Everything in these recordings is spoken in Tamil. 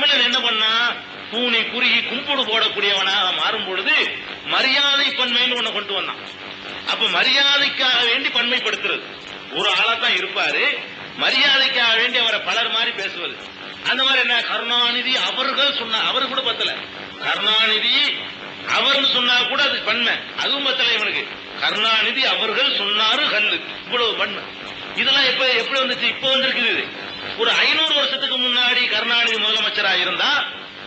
தமிழர் என்ன பண்ணா? கூனி குறுகி கும்பிடு போடக்கூடியவனாக மாறும் பொழுது மரியாதை பன்மைன்னு ஒண்ணு கொண்டு வந்தான். அப்ப மரியாதைக்காக வேண்டி பன்மைப்படுத்துறது. ஒரு ஆளா தான் இருப்பாரு. மரியாதைக்காக வேண்டி அவரை பலர் மாதிரி பேசுவது. அந்த மாதிரி என்ன? கருணாநிதி அவர்கள் சொன்ன அவர் கூட பத்தல. கருணாநிதி அவர்னு சொன்னா கூட அது பன்மை. அதுவும் பத்தல இவனுக்கு. கருணாநிதி அவர்கள் சொன்னாரு கல்லு. இவ்வளவு பன்மை. இதெல்லாம் எப்ப எப்படி வந்துச்சு? இப்ப வந்திருக்குது ஒரு ஐநூறு வருஷத்துக்கு முன்னாடி கருணாநிதி முதலமைச்சரா இருந்தா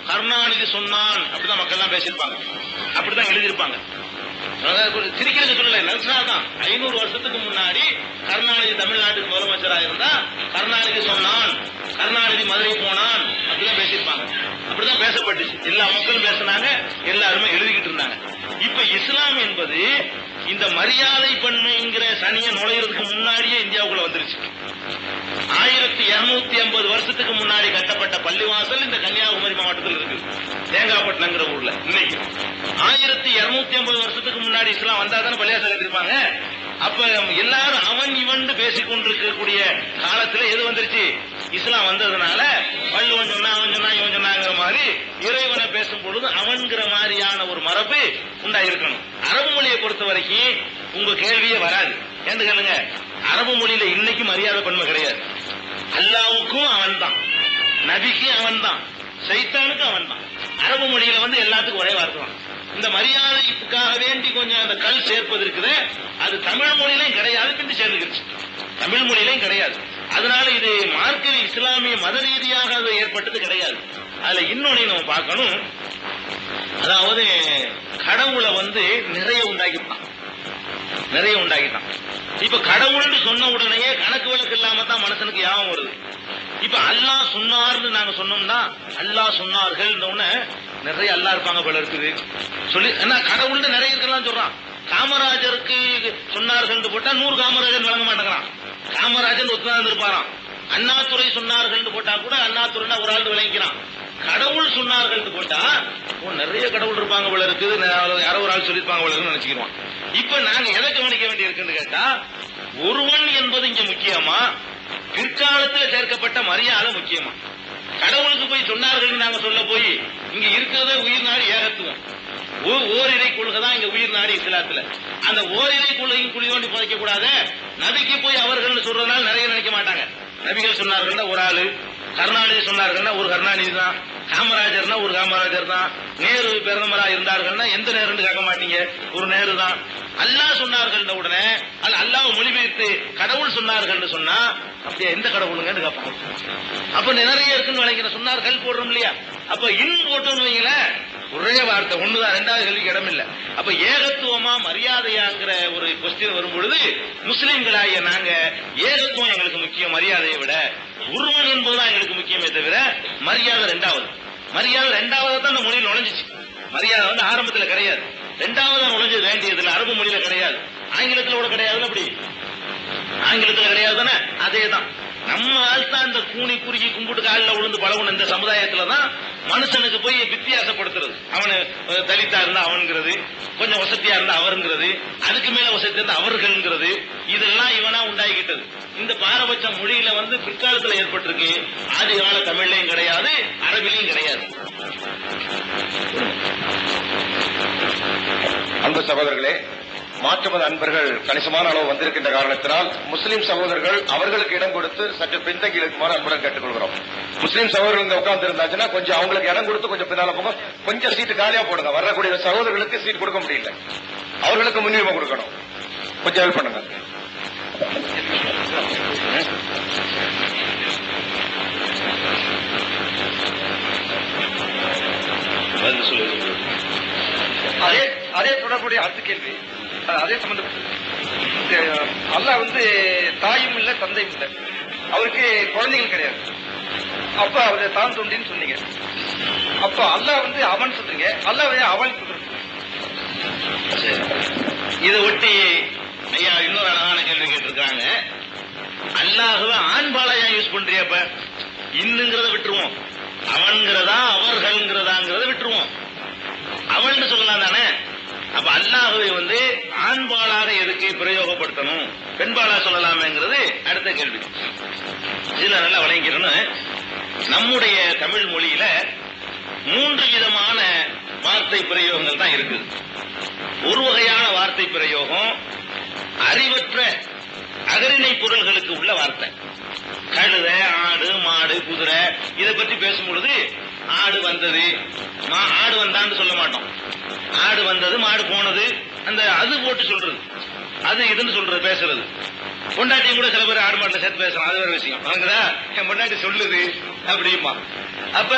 கருணாநிதி சொன்னான் அப்படிதான் மக்கள் எல்லாம் பேசியிருப்பாங்க. அப்படிதான் எழுதியிருப்பாங்க. சிரிக்கிறது சொல்லல நல்சா தான். ஐநூறு வருஷத்துக்கு முன்னாடி கருணாநிதி தமிழ்நாட்டுக்கு முதலமைச்சரா இருந்தா கருணாநிதி சொன்னான் கருணாநிதி மதுரை போனான் அப்படிதான் பேசியிருப்பாங்க. அப்படிதான் பேசப்பட்டுச்சு. எல்லா மக்களும் பேசினாங்க எல்லாருமே எழுதிக்கிட்டு இருந்தாங்க. இப்ப இஸ்லாம் என்பது இந்த மரியாதை பன்மைங்கிற சனியை நுழையிறதுக்கு முன்னாடியே இந்தியாவுக்குள்ள வந்துருச்சு. ஆயிரத்தி இருநூத்தி ஐம்பது வருஷத்துக்கு முன்னாடி கட்டப்பட்ட பள்ளிவாசல் இந்த கன்னியாகுமரி மாவட்டத்தில் இருக்கு. தேங்காப்பட்டினங்கிற ஊர்ல இன்னைக்கு. ஆயிரத்தி இருநூத்தி ஐம்பது வருஷத்துக்கு முன்னாடி இஸ்லாம் வந்தா தானே பள்ளிவாசல் கட்டிருப்பாங்க அப்ப எல்லாரும் அவன் இவன் பேசிக் கொண்டிருக்கக்கூடிய காலத்துல எது வந்துருச்சு? இஸ்லாம் வந்ததுனால வள்ளுவன் சொன்னா அவன் சொன்னா இவன் சொன்னாங்கிற மாதிரி இறைவனை பேசும் பொழுது அவன்கிற மாதிரியான ஒரு மரபு உண்டாயிருக்கணும். அரபு மொழியை பொறுத்த வரைக்கும் உங்க கேள்வியே வராது. ஏன்னு கேளுங்க அரபு மொழியில இன்னைக்கு மரியாதை பண்மை கிடையாது. அல்லாவுக்கும் அவன் தான் நபிக்கும் அவன் தான் சைத்தானுக்கும் அவன் தான் அரபு மொழியில வந்து எல்லாத்துக்கும் ஒரே வார்த்தை தான். இந்த மரியாதைக்காக வேண்டி கொஞ்சம் அந்த கல் சேர்ப்பது இருக்குது. அது தமிழ் மொழியிலையும் கிடையாது பின்னு சேர்ந்துக்கிடுச்சு. தமிழ் மொழியிலையும் கிடையாது. அதனால இது மார்க்க இஸ்லாமிய மத ரீதியாக அது ஏற்பட்டது கிடையாது. அதுல இன்னொன்னு நம்ம பார்க்கணும். அதாவது கடவுளை வந்து நிறைய உண்டாக்கிட்டான் நிறைய உண்டாக்கிட்டான். இப்ப கடவுள்னு சொன்ன உடனேயே கணக்கு வழக்கு இல்லாம தான் மனுஷனுக்கு யாபம் வருது. இப்ப அல்லாஹ் சொன்னார்னு நாங்க சொன்னோம்னா அல்லாஹ் சொன்னார்கள் நிறைய அல்லாஹ் இருப்பாங்க போல இருக்குது. சொல்லி என்ன கடவுள்னு நிறைய இருக்கலாம் சொல்றான். காமராஜருக்கு சொன்னார்கள் போட்டா நூறு காமராஜர் வழங்க மாட்டேங்கிறான். காமராஜர் ஒத்துதான் இருப்பாராம். அண்ணாதுரை சொன்னார்கள் போட்டா கூட அண்ணாதுரைனா ஒரு ஆள் விளங்கிக்கிறான். கடவுள் சொன்னார்கள் போட்டா நிறைய கடவுள் இருப்பாங்க போல இருக்குது. யாரோ ஒரு ஆள் சொல்லிருப்பாங்க போல இருக்குன்னு நினைச்சுக்கிறோம் இப்ப நாங்க எதை கவனிக்க வேண்டி இருக்குன்னு கேட்டா ஒருவன் என்பது இங்க முக்கியமா பிற்காலத்துல சேர்க்கப்பட்ட மரியாதை முக்கியமா. கடவுளுக்கு போய் சொன்னார்கள் நாங்க சொல்ல போய் இங்க இருக்கிறதே உயிர் நாடி ஏகத்துவம். ஓரிரை கொள்கை தான் இங்க உயிர் நாடி இஸ்லாத்துல. அந்த ஓரிரை கொள்கையும் குழி தோண்டி புதைக்க கூடாது நபிக்கு போய் அவர்கள் சொல்றதுனால நிறைய நினைக்க மாட்டாங்க. நபிகள் சொன்னார்கள்னா ஒரு ஆளு கருணாநிதி சொன்னார்கள்னா ஒரு கருணாநிதி தான் காமராஜர்னா ஒரு காமராஜர் தான் நேரு பிரதமரா இருந்தார்கள்னா எந்த நேருன்னு கேட்க மாட்டீங்க ஒரு நேரு தான். அல்லாஹ் சொன்னார்கள் உடனே அல்ல அல்லாஹ் மொழிபெயர்த்து கடவுள் சொன்னார்கள் சொன்னா அப்படியே எந்த கடவுளுங்கன்னு கேட்பாங்க. அப்ப நிறைய இருக்குன்னு நினைக்கிறேன் சொன்னார்கள் போடுறோம் இல்லையா? அப்ப இன் போட்டோம்னு வைங்களேன் ஒரே வார்த்தை ஒண்ணுதான் ரெண்டாவது கேள்விக்கு இடம் இல்ல அப்ப ஏகத்துவமா மரியாதையாங்கிற ஒரு கொஸ்டின் வரும் பொழுது முஸ்லிம்களாகிய நாங்க ஏகத்துவம் எங்களுக்கு முக்கியம் மரியாதையை விட. உருவன் என்பதுதான் எங்களுக்கு முக்கியமே தவிர மரியாதை ரெண்டாவது. மரியாதை ரெண்டாவது தான் அந்த மொழியில் நுழைஞ்சிச்சு. மரியாதை வந்து ஆரம்பத்துல கிடையாது. ரெண்டாவது நுழைஞ்சு வேண்டியதுல அரபு மொழியில கிடையாது. ஆங்கிலத்துல கூட கிடையாதுன்னு அப்படி. ஆங்கிலத்துல கிடையாது தானே அதே தான் நம்ம ஆள் தான் இந்த கூனி குறுகி கும்பிட்டு காலில் விழுந்து பழகணும் இந்த சமுதாயத்துல தான் மனுஷனுக்கு போய் வித்தியாசப்படுத்துறது. அவனு தலித்தா இருந்தா அவன்கிறது கொஞ்சம் வசதியா இருந்தா அவருங்கிறது அதுக்கு மேல வசதி இருந்தா அவர்கள்ங்கிறது இதெல்லாம் இவனா உண்டாகிக்கிட்டது இந்த பாரபட்ச மொழியில வந்து பிற்காலத்துல ஏற்பட்டிருக்கு. ஆதி கால தமிழ்லையும் கிடையாது அரபிலையும் கிடையாது. அன்பு சகோதரர்களே மாற்றுமத அன்பர்கள் கணிசமான அளவு வந்திருக்கின்ற காரணத்தினால் முஸ்லிம் சகோதரர்கள் அவர்களுக்கு இடம் கொடுத்து சற்று பின்தங்கி இருக்குமாறு அன்புடன் கேட்டுக்கொள்கிறோம். முஸ்லிம் சகோதரர்கள் இங்க உட்கார்ந்து இருந்தாச்சுன்னா கொஞ்சம் அவங்களுக்கு இடம் கொடுத்து கொஞ்சம் பின்னால போங்க. கொஞ்சம் சீட்டு காலியா போடுங்க. வரக்கூடிய சகோதரர்களுக்கு சீட் கொடுக்க முடியல. அவர்களுக்கு முன்னுரிமை கொடுக்கணும். கொஞ்சம் ஹெல்ப் பண்ணுங்க. அதே அதே தொடர்புடைய அடுத்த கேள்வி. அதே சம்பந்தப்பட்டது இந்த அல்லாஹ் வந்து தாயும் இல்லை தந்தையும் இல்லை. அவருக்கு குழந்தைகள் கிடையாது. அப்ப அவர் தான் தொண்டின்னு சொன்னீங்க. அப்ப அல்லாஹ் வந்து அவன் சொல்றீங்க. அல்லாஹ் வந்து அவன் சொல்றீங்க சரி. இதை ஒட்டி ஐயா இன்னொரு அழகான கேள்வி கேட்டிருக்காங்க அல்லாஹுவ ஆண்பாளையா யூஸ் பண்றியா இன்னுங்கிறத விட்டுருவோம். அவன்கிறதா அவர்கள்ங்கிறதாங்கிறத விட்டுருவோம். அவன் சொல்லலாம் தானே? அப்ப அல்லாஹுவை வந்து ஆண்பாலாக எதுக்கு பிரயோகப்படுத்தணும்? பெண்பாளா சொல்லலாமேங்கிறது அடுத்த கேள்வி. இதுல நல்லா வழங்கிடணும் நம்முடைய தமிழ் மொழியில வார்த்தை பிரயோகங்கள் தான் இருக்குது ஒரு வகையான வார்த்தை பிரயோகம் அறிவற்ற அகரிணை பொருள்களுக்கு உள்ள வார்த்தை. கழுத ஆடு மாடு குதிரை இதை பற்றி பேசும் பொழுது ஆடு வந்தது. ஆடு வந்தான்னு சொல்ல மாட்டோம். ஆடு வந்தது மாடு போனது அந்த அது போட்டு சொல்றது. அது இதுன்னு சொல்றது பேசுறது. பொண்டாட்டியும் கூட சில பேர் ஆடு மாட்டில் சேர்த்து பேசலாம் அது வேற விஷயம். வாங்குதா என் பொண்டாட்டி சொல்லுது அப்படிமா அப்ப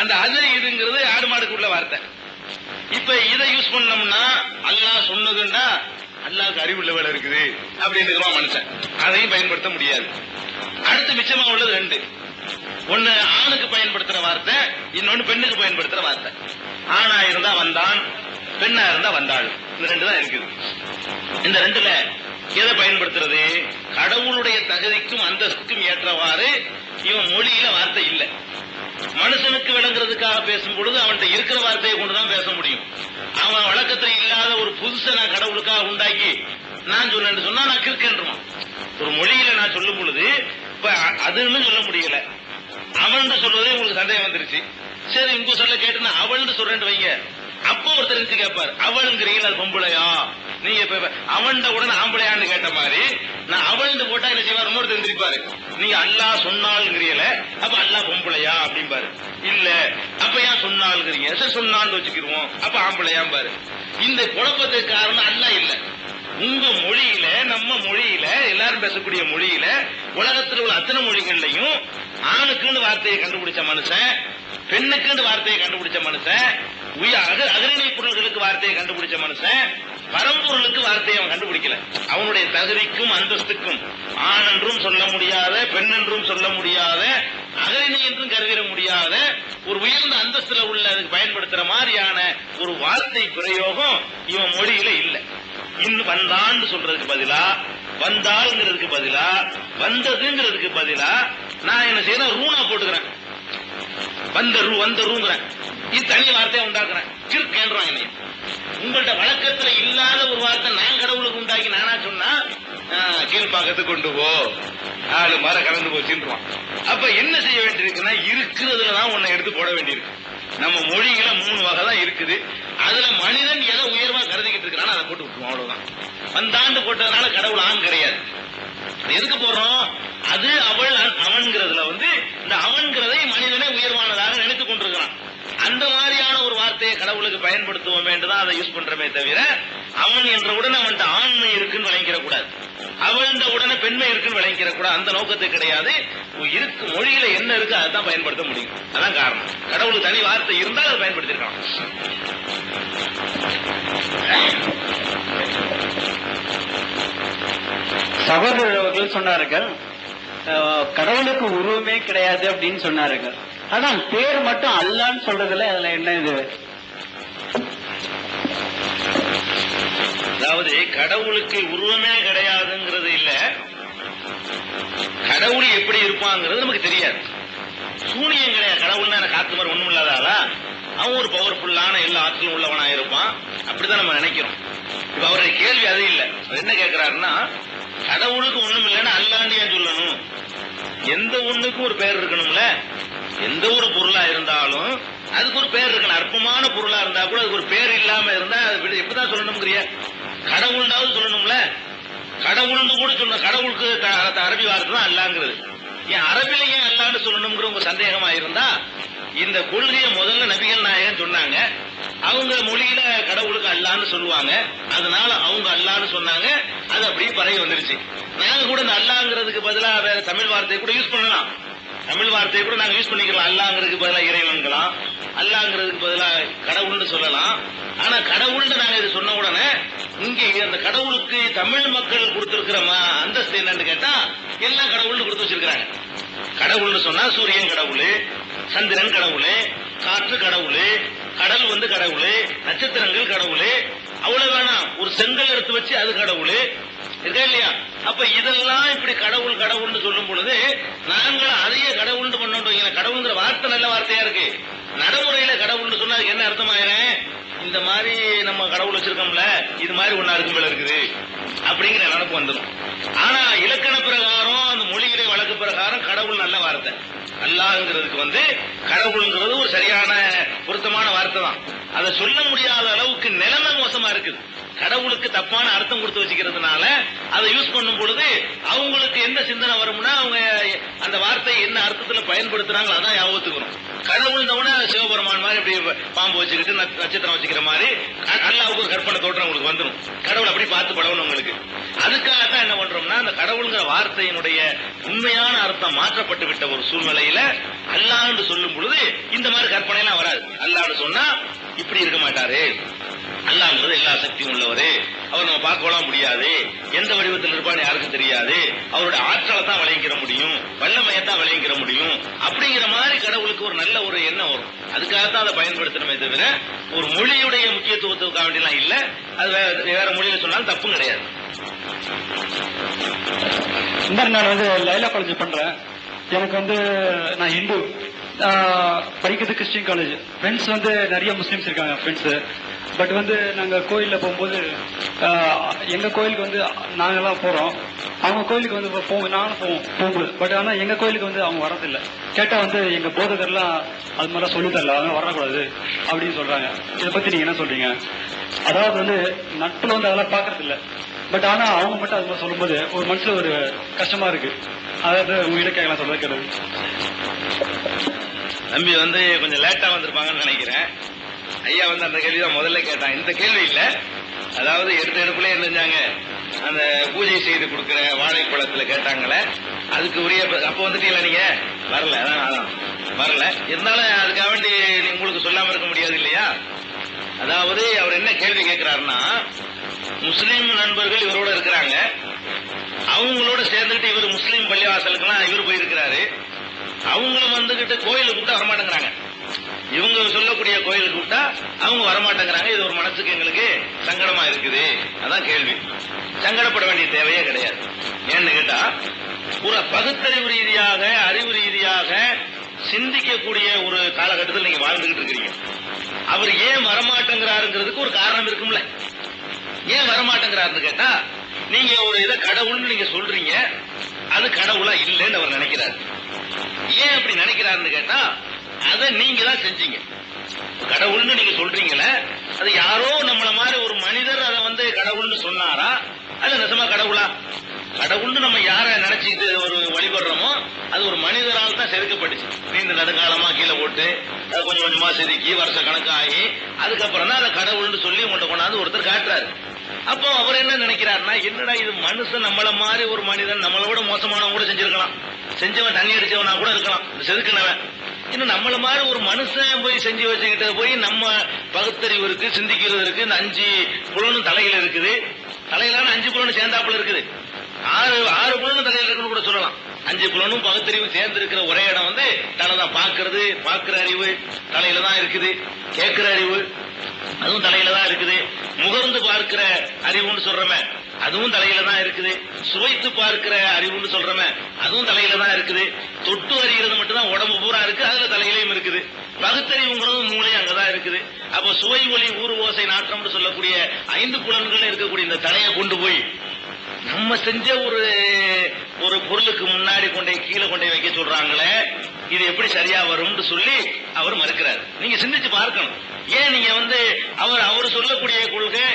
அந்த அது இதுங்கிறது ஆடு மாடுக்குள்ள வார்த்தை. இப்ப இதை யூஸ் பண்ணோம்னா அல்லாஹ் சொன்னதுன்னா அல்லாஹ்க்கு அறிவுள்ள வேலை இருக்குது அப்படின்னு மனுஷன். அதையும் பயன்படுத்த முடியாது. அடுத்து மிச்சமா உள்ளது ரெண்டு. ஒண்ணு ஆணுக்கு பயன்படுத்துற வார்த்தை இன்னொன்னு பெண்ணுக்கு பயன்படுத்துற வார்த்தை. ஆணா இருந்தா வந்தான் பெண்ணா இருந்தா வந்தாள். இந்த ரெண்டு தான் இருக்குது. இந்த ரெண்டுல எதை பயன்படுத்துறது? கடவுளுடைய தகுதிக்கும் அந்தஸ்துக்கும் ஏற்றவாறு இவன் மொழியில வார்த்தை இல்லை. மனுஷனுக்கு விளங்குறதுக்காக பேசும் பொழுது அவன்கிட்ட இருக்கிற வார்த்தையை கொண்டுதான் பேச முடியும். அவன் வழக்கத்துல இல்லாத ஒரு புதுசை நான் கடவுளுக்காக உண்டாக்கி நான் சொன்னேன்னு சொன்னா நான் கிற்கன்றான் ஒரு மொழியில நான் சொல்லும் பொழுது இப்ப அதுன்னு சொல்ல முடியல. அவன் சொல்றதே உங்களுக்கு சந்தேகம் வந்துருச்சு. சரி உங்க சொல்ல கேட்டு அவள்னு சொல்றேன்னு வைங்க. அப்போ ஒரு தெரிஞ்சு கேட்பார். அவளுங்கிறீங்க அது பொம்பளையா? நீங்க இப்ப அவன்ட உடனே ஆம்பளையான்னு கேட்ட மாதிரி நான் அவள் போட்டா என்ன செய்வார்? இன்னொரு தெரிஞ்சிருப்பாரு நீங்க அல்லாஹ் சொன்னாலுங்கிறீல அப்ப அல்லா பொம்பளையா அப்படிம்பாரு. இல்ல அப்ப ஏன் சொன்னாலுங்கிறீங்க சரி சொன்னான்னு வச்சுக்கிருவோம் அப்ப ஆம்பளையாம் பாரு இந்த குழப்பத்துக்கு காரணம் அல்லா இல்ல. உங்க மொழியில நம்ம மொழியில எல்லாரும் பேசக்கூடிய மொழியில உலகத்தில் உள்ள அத்தனை மொழிகள்லையும் ஆணுக்குன்னு வார்த்தையை கண்டுபிடிச்ச மனுஷன் பெண்ணுக்குன்னு வார்த்தையை கண்டுபிடிச்ச மனுஷன் உய அக- அகரிணை பொருள்களுக்கு வார்த்தையை கண்டுபிடிச்ச மனுஷன் பரம்பொருளுக்கு வார்த்தையை அவன் கண்டுபிடிக்கல. அவனுடைய தகுதிக்கும் அந்தஸ்துக்கும் ஆண் என்றும் சொல்ல முடியாத பெண் என்றும் சொல்ல முடியாத அகரிணை என்றும் கருதிட முடியாத ஒரு உயர்ந்த அந்தஸ்துல உள்ள அதுக்கு பயன்படுத்துற மாதிரியான ஒரு வார்த்தை பிரயோகம் இவன் மொழியில இல்லை. இன்னும் வந்தான்னு சொல்றதுக்கு பதிலா வந்தாள்ங்கிறதுக்கு பதிலா வந்ததுங்கிறதுக்கு பதிலா நான் என்ன செய்யறேன்? ரூணா போட்டுக்கிறேன். வந்த ரூ வந்த ரூங்கிறேன். இது தனி வார்த்தையை உண்டாக்குறேன். கிறுக்கேன்றான் என்னை உங்கள்ட்ட வழக்கத்துல இல்லாத ஒரு வார்த்தை நான் கடவுளுக்கு உண்டாக்கி நானா சொன்னா கீழ்பாக்கத்து கொண்டு போ. நாலு மரம் கலந்து போச்சுன்றான் அப்ப என்ன செய்ய வேண்டியிருக்குன்னா இருக்கிறதுல தான் உன்னை எடுத்து போட வேண்டியிருக்கு. நம்ம மொழிகள மூணு வகை தான் இருக்குது. அதுல மனிதன் எதை உயர்வா கருதிக்கிட்டு இருக்கிறானோ அதை போட்டு விட்டுருவோம் அவ்வளவுதான். வந்தாண்டு போட்டதுனால கடவுள் ஆண் கிடையாது. எதுக்கு போறோம் அது அவள் அவன்கிறதுல வந்து இந்த அவன்கிறதை மனிதனே உயர்வானதாக நினைத்துக் கொண்டிருக்கிறான். அந்த மாதிரியான ஒரு வார்த்தையை கடவுளுக்கு பயன்படுத்துவோம் என்றுதான் அதை யூஸ் பண்றமே தவிர அவன் என்ற உடனே அவன்கிட்ட ஆண்மை இருக்குன்னு விளங்கிற கூடாது. அவள்ன்ற உடனே பெண்மை இருக்குன்னு விளங்கிற கூடாது. அந்த நோக்கத்து கிடையாது. இருக்கு மொழியில என்ன இருக்கு அதுதான் பயன்படுத்த முடியும். அதான் காரணம். கடவுளுக்கு தனி வார்த்தை இருந்தால் அதை பயன்படுத்திருக்கான் சகோதரர் அவர்கள் சொன்னார்கள் கடவுளுக்கு உருவமே கிடையாது அப்படின்னு சொன்னாருங்க. ஆனா பேர் மட்டும் அல்லான்னு சொல்றதுல அதுல என்ன இது? அதாவது கடவுளுக்கு உருவமே கிடையாதுங்கிறது இல்ல. கடவுள் எப்படி இருப்பாங்கிறது நமக்கு தெரியாது. சூனியம் கிடையாது. கடவுள்னா எனக்கு காத்து மாதிரி ஒண்ணும் இல்லாதாளா அவன் ஒரு பவர்ஃபுல்லான எல்லா ஆற்றலும் உள்ளவனா இருப்பான். அப்படிதான் நம்ம நினைக்கிறோம். இப்ப அவருடைய கேள்வி அது இல்ல. அவர் என்ன கேட்கிறாருன்னா கடவுளுக்கு ஒண்ணும் இல்லைன்னா அல்லாண்டு ஏன் சொல்லணும்? எந்த ஒண்ணுக்கும் ஒரு பேர் இருக்கணும்ல? எந்த ஒரு பொருளா இருந்தாலும் அதுக்கு ஒரு பேர் இருக்கணும். அற்பமான பொருளா இருந்தா கூட அதுக்கு ஒரு பேர் இல்லாம இருந்தா அது விட- சொல்லணுங்கிறிய கடவுள்னாவது சொல்லணும்ல? கடவுள்னு கூட சொன்ன கடவுளுக்கு அரபி வார்த்தை தான் அல்லாங்கிறது. ஏன் அரபில ஏன் அல்லான்னு சொல்லணுங்கிற உங்க சந்தேகமா இருந்தா இந்த கொள்கையை முதல்ல நபிகள் நாயகன் சொன்னாங்க. அவங்க மொழியில கடவுளுக்கு அல்லான்னு சொல்லுவாங்க. அதனால அவங்க அல்லான்னு சொன்னாங்க. அது அப்படியே பரவி வந்துருச்சு. நாங்க கூட இந்த அல்லாங்கிறதுக்கு பதிலாக வேற தமிழ் வார்த்தையை கூட யூஸ் பண்ணலாம். தமிழ் வார்த்தையை கூட நாங்க யூஸ் பண்ணிக்கலாம். அல்லாங்கிறதுக்கு பதிலாக இறைவன்களாம். அல்லாங்கிறதுக்கு பதிலாக கடவுள்னு சொல்லலாம். ஆனா கடவுள்னு நாங்க இது சொன்ன உடனே இங்க அந்த கடவுளுக்கு தமிழ் மக்கள் கொடுத்திருக்கிற அந்தஸ்து என்னன்னு கேட்டா எல்லாம் கடவுள்னு கொடுத்து வச்சிருக்கிறாங்க. கடவுள்னு சொன்னா சூரியன் கடவுள் சந்திரன் கடவுள் காற்று கடவுள் கடல் வந்து கடவுள் நட்சத்திரங்கள் கடவுள் அவ்வளவு வேணாம் ஒரு செங்கல் எடுத்து வச்சு அது கடவுள். இருக்கா இல்லையா? அப்ப இதெல்லாம் இப்படி கடவுள் கடவுள்னு சொல்லும் பொழுது நாங்களும் அதையே கடவுள்னு பண்ணோம் கடவுள்ங்கிற வார்த்தை நல்ல வார்த்தையா இருக்கு. நடைமுறையில கடவுள்னு சொன்னா அதுக்கு என்ன அர்த்தமாயிரேன் இந்த மாதிரி நம்ம கடவுள் வச்சிருக்கோம்ல இது மாதிரி ஒன்னா இருக்கும் போல இருக்குது. அப்படிங்கிற நினைப்பு வந்துடும் ஆனா இலக்கண பிரகாரம் அந்த மொழிகளை வளர்க்க அல்லாங்கிறதுக்கு அல்லாஹ்ங்கிறதுக்கு வந்து கடவுள்ங்கிறது ஒரு சரியான பொருத்தமான வார்த்தை தான் அதை சொல்ல முடியாத அளவுக்கு நிலைமை மோசமா இருக்குது. கடவுளுக்கு தப்பான அர்த்தம் கொடுத்து வச்சுக்கிறதுனால அதை யூஸ் பண்ணும் பொழுது அவங்களுக்கு எந்த சிந்தனை வரும்னா அவங்க அந்த வார்த்தையை என்ன அர்த்தத்துல பயன்படுத்துறாங்களோ அதான் கடவுள் கடவுள்னவன சிவபெருமான் மாதிரி இப்படி பாம்பு வச்சுக்கிட்டு நட்சத்திரம் வச்சுக்கிற மாதிரி அல்லாவுக்கு ஒரு கற்பனை தோற்றம் உங்களுக்கு வந்துடும் கடவுள் அப்படி பார்த்து பழகணும் உங்களுக்கு. அதுக்காக தான் என்ன பண்றோம்னா அந்த கடவுளுங்கிற வார்த்தையினுடைய உண்மையான அர்த்தம் மாற்றப்பட்டு விட்ட ஒரு சூழ்நிலையில அல்லான்னு சொல்லும் பொழுது இந்த மாதிரி கற்பனை எல்லாம் வராது. அல்லான்னு சொன்னா இப்படி இருக்க மாட்டாரு. அல்லாங்கிறது எல்லா சக்தியும் உள்ளவரு. அவர் நம்ம பார்க்கலாம் முடியாது. எந்த வடிவத்தில் இருப்பான்னு யாருக்கும் தெரியாது. அவருடைய ஆற்றலை தான் விளைவிக்கிற முடியும். வல்லமையை தான் விளைவிக்கிற முடியும். அப்படிங்கிற மாதிரி கடவுளுக்கு ஒரு நல்ல ஒரு எண்ணம் வரும். அதுக்காக தான் அதை பயன்படுத்தணுமே தவிர ஒரு மொழியுடைய முக்கியத்துவத்துக்காக வேண்டியெல்லாம் இல்ல. அது வேற- வேற மொழியில சொன்னாலும் தப்பும் கிடையாது. இந்த நான் வந்து லைலா காலேஜ் பண்றேன். எனக்கு வந்து நான் ஹிந்து. ஆஹ் படிக்கிறது கிறிஸ்டின் காலேஜ் ஃப்ரெண்ட்ஸ் வந்து நிறைய முஸ்லீம்ஸ் இருக்காங்க ஃப்ரெண்ட்ஸ் பட் வந்து நாங்கள் கோயிலில் போகும்போது எங்கள் கோயிலுக்கு வந்து நாங்கள்லாம் போகிறோம் அவங்க கோயிலுக்கு வந்து போ நானும் போவோம் போகும்போது. பட் ஆனால் எங்கள் கோயிலுக்கு வந்து அவங்க வரதில்லை. கேட்டால் வந்து எங்கள் போதகர்லாம் அது மாதிரிலாம் சொல்லி தரல. அவங்க வரக்கூடாது அப்படின்னு சொல்கிறாங்க இதை பற்றி நீங்கள் என்ன சொல்கிறீங்க அதாவது வந்து நட்புல வந்து அதெல்லாம் பார்க்கறதில்ல பட் ஆனால் அவங்க மட்டும் அது மாதிரி சொல்லும்போது ஒரு மனசில் ஒரு கஷ்டமாக இருக்குது அதாவது உங்ககிட்ட கேட்கலாம் சொல்கிறது கேட்டது தம்பி வந்து கொஞ்சம் லேட்டாக வந்திருப்பாங்கன்னு நினைக்கிறேன். ஐயா வந்து அந்த கேள்வி தான் முதல்ல கேட்டான். இந்த கேள்வி இல்ல. அதாவது எடுத்த எடுப்புல இருந்தாங்க அந்த பூஜை செய்து கொடுக்குற வாழைப்பழத்துல கேட்டாங்களே. அதுக்கு உரிய அப்போ வந்துட்டீங்களா நீங்க? வரல. அதான் அதான். வரல. இருந்தாலும் அதுக்காக வேண்டி உங்களுக்கு சொல்லாம இருக்க முடியாது இல்லையா? அதாவது அவர் என்ன கேள்வி கேட்கிறாருன்னா முஸ்லீம் நண்பர்கள் இவரோட இருக்கிறாங்க. அவங்களோட சேர்ந்துக்கிட்டு இவர் முஸ்லீம் பள்ளிவாசலுக்குலாம் இவர் போயிருக்கிறாரு. அவங்களும் வந்துகிட்டு கோயிலுக்கு கூப்பிட்டா வரமாட்டேங்கிறாங்க இவங்க சொல்லக்கூடிய கோயிலுக்கு கூப்பிட்டா அவங்க வரமாட்டேங்கிறாங்க. இது ஒரு மனசுக்கு எங்களுக்கு சங்கடமா இருக்குது. அதான் கேள்வி. சங்கடப்பட வேண்டிய தேவையே கிடையாது. ஏன்னு கேட்டா ஒரு பகுத்தறிவு ரீதியாக அறிவு ரீதியாக சிந்திக்கக்கூடிய ஒரு காலகட்டத்தில் நீங்க வாழ்ந்துகிட்டு இருக்கிறீங்க. அவர் ஏன் வரமாட்டேங்கிறாருங்கிறதுக்கு ஒரு காரணம் இருக்கும்ல. ஏன் வரமாட்டேங்கிறாருன்னு கேட்டா நீங்க ஒரு இதை கடவுள்னு நீங்க சொல்றீங்க. அது கடவுளா இல்லைன்னு அவர் நினைக்கிறாரு. ஏன் அப்படி நினைக்கிறாருன்னு கேட்டா அதை நீங்க தான் செஞ்சீங்க. கடவுள்னு நீங்க சொல்றீங்களே அது யாரோ நம்மள மாதிரி ஒரு மனிதர் அதை வந்து கடவுள்னு சொன்னாரா? அல்ல நிஜமா கடவுளா? கடவுள்னு நம்ம யார நினைச்சுக்கிட்டு ஒரு வழிபடுறோமோ அது ஒரு மனிதரால் தான் செதுக்கப்பட்டுச்சு. நீண்ட நெடுங்காலமா கீழே போட்டு அது கொஞ்சம் கொஞ்சமா செதுக்கி வருஷ கணக்காகி அதுக்கப்புறம் தான் அதை கடவுள்னு சொல்லி உங்கள்கிட்ட கொண்டாந்து ஒருத்தர் காட்டுறாரு. அப்போ அவர் என்ன நினைக்கிறாருன்னா என்னடா இது மனுஷன் நம்மள மாதிரி ஒரு மனிதன் நம்மளை விட மோசமானவன் கூட செஞ்சிருக்கலாம். செஞ்சவன் தண்ணி அடிச்சவனா கூட இருக்கலாம். செதுக்கினவன். இன்னும் நம்மள மாதிரி ஒரு மனுஷன் போய் செஞ்சு வச்சுக்கிட்டது போய் நம்ம பகுத்தறிவு இருக்கு சிந்திக்கிறது இருக்கு இந்த அஞ்சு புலனும் தலையில இருக்குது. தலையிலான அஞ்சு புலனும் சேர்ந்தாப்புல இருக்குது. ஆறு ஆறு புலனும் தலையில இருக்குன்னு கூட சொல்லலாம். அஞ்சு புலனும் பகுத்தறிவும் சேர்ந்து இருக்கிற ஒரே இடம் வந்து தலை தான் பாக்குறது பாக்குற அறிவு தலையில தான் இருக்குது. கேட்கிற அறிவு அதுவும் தலையில தான் இருக்குது. முகர்ந்து பார்க்கிற அறிவுன்னு சொல்றமே அதுவும் தலையில தான் இருக்குது. சுவைத்து பார்க்கிற அறிவுன்னு சொல்றமே அதுவும் தலையில தான் இருக்குது. தொட்டு அறிகிறது மட்டும்தான் உடம்பு பூரா இருக்கு அதுல தலையிலையும் இருக்குது. பகுத்தறிவுங்கிறது மூளையும் அங்கதான் இருக்குது. அப்ப சுவை ஒளி ஊறு ஓசை நாற்றம்னு சொல்லக்கூடிய ஐந்து புலன்கள் இருக்கக்கூடிய இந்த தலையை கொண்டு போய் நம்ம செஞ்ச ஒரு ஒரு பொருளுக்கு முன்னாடி கொண்டே கீழே கொண்டே வைக்க சொல்றாங்களே இது எப்படி சரியா வரும்னு சொல்லி அவர் மறுக்கிறார். நீங்க சிந்திச்சு பார்க்கணும். ஏன் நீங்க வந்து அவர் அவர் சொல்லக்கூடிய கொள்கை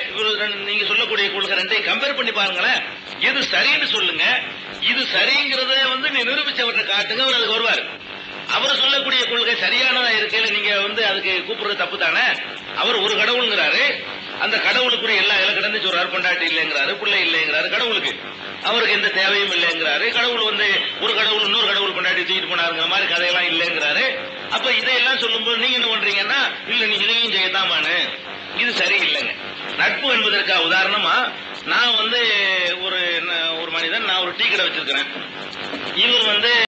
நீங்க சொல்லக்கூடிய கொள்கை ரெண்டையும் கம்பேர் பண்ணி பாருங்களேன். எது சரின்னு சொல்லுங்க. இது சரிங்கிறத வந்து நீ நிரூபிச்சவர்கிட்ட காட்டுங்க அவர் அதுக்கு வருவார். அவர் சொல்லக்கூடிய கொள்கை சரியானதா இருக்கையில அதுக்கு கூப்பிடுறது தப்பு தானே? அவர் ஒரு கடவுளுங்கிறாரு. அந்த கடவுளுக்குரிய எல்லா இலை கிடந்து சொல்றாரு பொண்டாட்டி இல்லைங்கிறாரு பிள்ளை இல்லைங்கிறாரு கடவுளுக்கு. அவருக்கு எந்த தேவையும் இல்லைங்கிறாரு. கடவுள் வந்து ஒரு கடவுள் இன்னொரு கடவுள் கொண்டாடி தூக்கிட்டு போனாருங்கிற மாதிரி கதையெல்லாம் இல்லைங்கிறாரு. அப்ப இதையெல்லாம் சொல்லும்போது நீங்க என்ன பண்றீங்கன்னா இல்ல நீங்க இதையும் செய்யத்தாமான்னு. இது சரியில்லைங்க. நட்பு என்பதற்கா உதாரணமா நான் வந்து ஒரு ஒரு மனிதன் நான் ஒரு டீ கடை வச்சிருக்கிறேன். இவர் வந்து